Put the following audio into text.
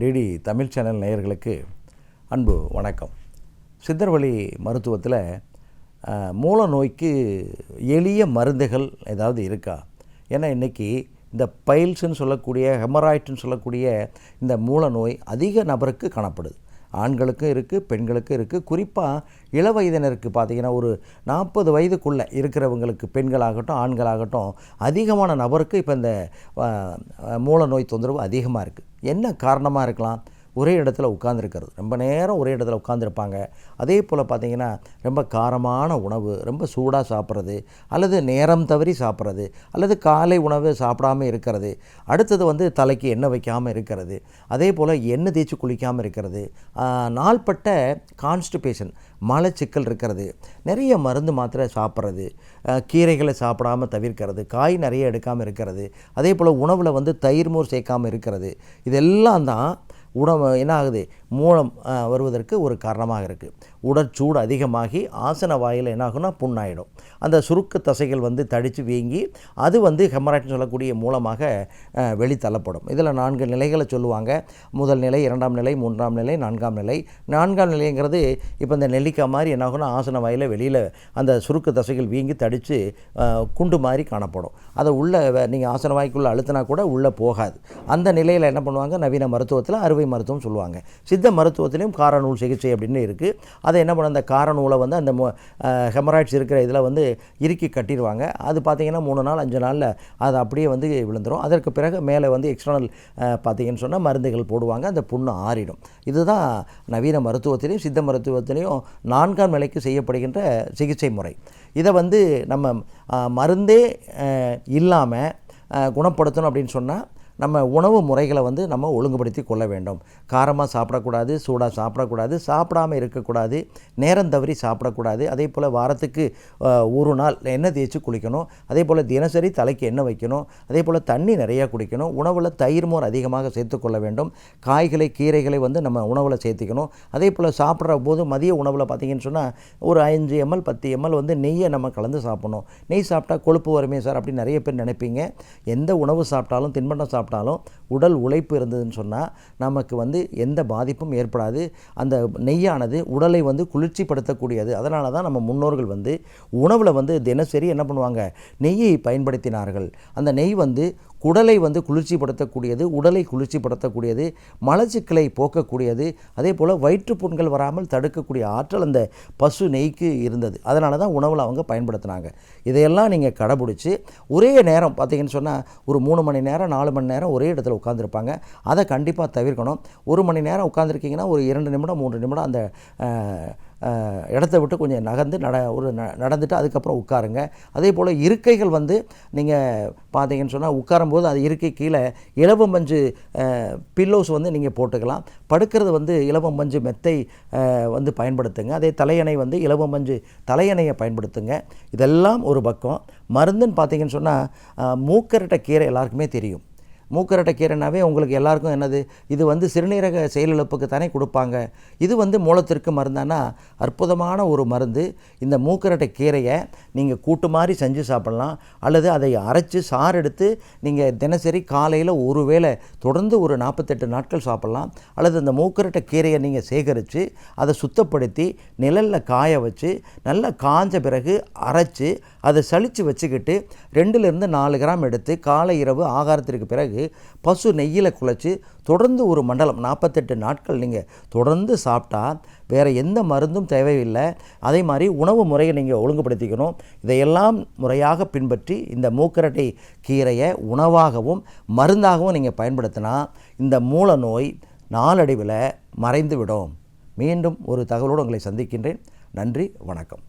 DD Tamil channel நேயர்களுக்கு அன்பு வணக்கம். சித்தர்வழி மருத்துவத்தில் மூல நோய்க்கு எளிய மருந்துகள் ஏதாவது இருக்கா? ஏன்னா இன்றைக்கி இந்த பைல்ஸ்ன்னு சொல்லக்கூடிய ஹெமராய்ட்னு சொல்லக்கூடிய இந்த மூல நோய் அதிக நபருக்கு காணப்படுது. ஆண்களுக்கும் இருக்குது பெண்களுக்கும் இருக்குது குறிப்பாக இள வயதினருக்கு பார்த்தீங்கன்னா ஒரு நாற்பது வயதுக்குள்ளே இருக்கிறவங்களுக்கு பெண்களாகட்டும் ஆண்களாகட்டும் அதிகமான நபருக்கு இப்போ இந்த மூல நோய் தொந்தரவு அதிகமாக இருக்குது என்ன காரணமாக இருக்கலாம்? ஒரே இடத்துல உட்காந்துருக்கிறது ரொம்ப நேரம் ஒரே இடத்துல உட்காந்துருப்பாங்க அதே போல் பார்த்தீங்கன்னா ரொம்ப காரமான உணவு ரொம்ப சூடாக சாப்பிட்றது அல்லது நேரம் தவறி சாப்பிட்றது அல்லது காலை உணவு சாப்பிடாம இருக்கிறது. அடுத்தது வந்து தலைக்கு எண்ணெய் வைக்காமல் இருக்கிறது. அதே போல் எண்ணெய் தேய்ச்சி குளிக்காமல் இருக்கிறது. நாள்பட்ட கான்ஸ்டிபேஷன் மலச்சிக்கல் இருக்கிறது. நிறைய மருந்து மாத்திரை சாப்பிட்றது. கீரைகளை சாப்பிடாம தவிர்க்கிறது. காய் நிறைய எடுக்காமல் இருக்கிறது. அதே போல் உணவில் வந்து தயிர் மோர் சேர்க்காமல் இருக்கிறது. இதெல்லாம் தான் உடம்பு என்ன ஆகுது மூலம் வருவதற்கு ஒரு காரணமாக இருக்குது உடற்சூடு அதிகமாகி ஆசன வாயில் என்ன ஆகும்னா புண்ணாயிடும். அந்த சுருக்கு தசைகள் வந்து தடித்து வீங்கி அது வந்து ஹெமராய்ட்னு சொல்லக்கூடிய மூலமாக வெளித்தள்ளப்படும் இதில் நான்கு நிலைகளை சொல்லுவாங்க. முதல் நிலை இரண்டாம் நிலை மூன்றாம் நிலை நான்காம் நிலை. நான்காம் நிலைங்கிறது இப்போ இந்த நெல்லிக்காய் மாதிரி என்ன ஆகும்னா ஆசன வாயில் வெளியில் அந்த சுருக்கு தசைகள் வீங்கி தடித்து குண்டு மாதிரி காணப்படும். அதை உள்ளே நீங்கள் ஆசன வாய்க்குள்ளே அழுத்தினா கூட உள்ளே போகாது. அந்த நிலையில் என்ன பண்ணுவாங்க? நவீன மருத்துவத்தில் அறுவை மருத்துவம் சொல்லுவாங்க. சித்த மருத்துவத்திலையும் காரநூல் சிகிச்சை அப்படின்னு இருக்குது அதை என்ன பண்ண அந்த காரநூலை வந்து அந்த ஹெமராய்ட்ஸ் இருக்கிற இதில் வந்து இறுக்கி கட்டிடுவாங்க அது பார்த்தீங்கன்னா மூணு நாள் அஞ்சு நாளில் அது அப்படியே வந்து விழுந்துடும் அதற்கு பிறகு மேலே வந்து எக்ஸ்டர்னல் பார்த்தீங்கன்னு சொன்னால் மருந்துகள் போடுவாங்க. அந்த புண்ணு ஆறிடும். இதுதான் நவீன மருத்துவத்திலையும் சித்த மருத்துவத்திலையும் நான்காம் நிலைக்கு செய்யப்படுகின்ற சிகிச்சை முறை. இதை வந்து நம்ம மருந்தே இல்லாமல் குணப்படுத்தணும் அப்படின்னு சொன்னால் நம்ம உணவு முறைகளை வந்து நம்ம ஒழுங்குபடுத்தி கொள்ள வேண்டும். காரமாக சாப்பிடக்கூடாது சூடாக சாப்பிடக்கூடாது சாப்பிடாமல் இருக்கக்கூடாது நேரம் தவறி சாப்பிடக்கூடாது. அதே போல் வாரத்துக்கு ஒரு நாள் எண்ணெய் தேய்ச்சி குளிக்கணும். அதே போல் தினசரி தலைக்கு எண்ணெய் வைக்கணும். அதே போல் தண்ணி நிறையா குடிக்கணும். உணவில் தயிர் மோர் அதிகமாக சேர்த்துக்கொள்ள வேண்டும். காய்களை கீரைகளை வந்து நம்ம உணவில் சேர்த்துக்கணும். அதே போல் சாப்பிட்ற போது மதிய உணவில் பார்த்தீங்கன்னு சொன்னால் ஒரு அஞ்சு எம்எல் பத்து எம்எல் வந்து நெய்யை நம்ம கலந்து சாப்பிடணும். நெய் சாப்பிட்டா கொழுப்பு வருமே சார் அப்படின்னு நிறைய பேர் நினைப்பீங்க. எந்த உணவு சாப்பிட்டாலும் தின்பண்டம் சாப்பிட்டாலும் உடல் உழைப்பு இருந்ததுன்னு சொன்னால் நமக்கு வந்து எந்த பாதிப்பும் ஏற்படாது. அந்த நெய்யானது உடலை வந்து குளிர்ச்சிப்படுத்தக்கூடியது. அதனால தான் நம்ம முன்னோர்கள் வந்து உணவில் வந்து தினசரி என்ன பண்ணுவாங்க? நெய்யை பயன்படுத்தினார்கள். அந்த நெய் வந்து குடலை வந்து குளிர்ச்சிப்படுத்தக்கூடியது உடலை குளிர்ச்சிப்படுத்தக்கூடியது மலச்சிக்கலை போக்கக்கூடியது அதே போல் வயிற்றுப்புண்கள் வராமல் தடுக்கக்கூடிய ஆற்றல் அந்த பசு நெய்க்கு இருந்தது. அதனால தான் உணவில் அவங்க பயன்படுத்தினாங்க. இதையெல்லாம் நீங்கள் கடைபிடிச்சி ஒரே நேரம் பார்த்தீங்கன்னு சொன்னால் ஒரு மூணு மணி நேரம் நாலு மணி நேரம் ஒரே இடத்துல உட்காந்துருப்பாங்க அதை கண்டிப்பாக தவிர்க்கணும். ஒரு மணி நேரம் உட்காந்துருக்கீங்கன்னா ஒரு இரண்டு நிமிடம் மூன்று நிமிடம் அந்த இடத்த விட்டு கொஞ்சம் நகர்ந்து நட ஒரு ந- நடந்துட்டு அதுக்கப்புறம் உட்காருங்க. அதே போல் இருக்கைகள் வந்து நீங்கள் பார்த்தீங்கன்னு சொன்னால் உட்காரும்போது அது இருக்கை கீழே இலவம் மஞ்சு பில்லோஸ் வந்து நீங்கள் போட்டுக்கலாம். படுக்கிறது வந்து இலவம் மஞ்சு மெத்தை வந்து பயன்படுத்துங்க. அதே தலையணை வந்து இலவம் மஞ்சு தலையணையை பயன்படுத்துங்க. இதெல்லாம் ஒரு பக்கம். மருந்துன்னு பார்த்தீங்கன்னு சொன்னால் மூக்கரட்டை கீரை எல்லாருக்குமே தெரியும். மூக்கரட்டை கீரைனாவே உங்களுக்கு எல்லாருக்கும் என்னது? இது வந்து சிறுநீரக செயலிழப்புக்கு தானே கொடுப்பாங்க. இது வந்து மூலத்திற்கு மருந்தானா? அற்புதமான ஒரு மருந்து. இந்த மூக்கரட்டை கீரையை நீங்கள் கூட்டு மாதிரி செஞ்சு சாப்பிடலாம். அல்லது அதை அரைச்சி சாறு எடுத்து நீங்கள் தினசரி காலையில் ஒரு வேளை தொடர்ந்து ஒரு நாற்பத்தெட்டு நாட்கள் சாப்பிடலாம். அல்லது அந்த மூக்கரட்டை கீரையை நீங்கள் சேகரித்து அதை சுத்தப்படுத்தி நிழலில் காய வச்சு நல்லா காஞ்ச பிறகு அரைச்சி அதை சளிச்சு வச்சுக்கிட்டு ரெண்டுலேருந்து நாலு கிராம் எடுத்து காலை இரவு ஆகாரத்திற்கு பிறகு பசு நெய்யில் குழைச்சி தொடர்ந்து ஒரு மண்டலம் நாற்பத்தெட்டு நாட்கள் நீங்கள் தொடர்ந்து சாப்பிட்டா வேறு எந்த மருந்தும் தேவையில்லை. அதே மாதிரி உணவு முறையை நீங்கள் ஒழுங்குபடுத்திக்கணும். இதையெல்லாம் முறையாக பின்பற்றி இந்த மூக்கரட்டை கீரையை உணவாகவும் மருந்தாகவும் நீங்கள் பயன்படுத்தினா இந்த மூல நோய் நாளடைவில் மறைந்து விடும் மீண்டும் ஒரு தகவலோடு உங்களை சந்திக்கின்றேன். நன்றி வணக்கம்.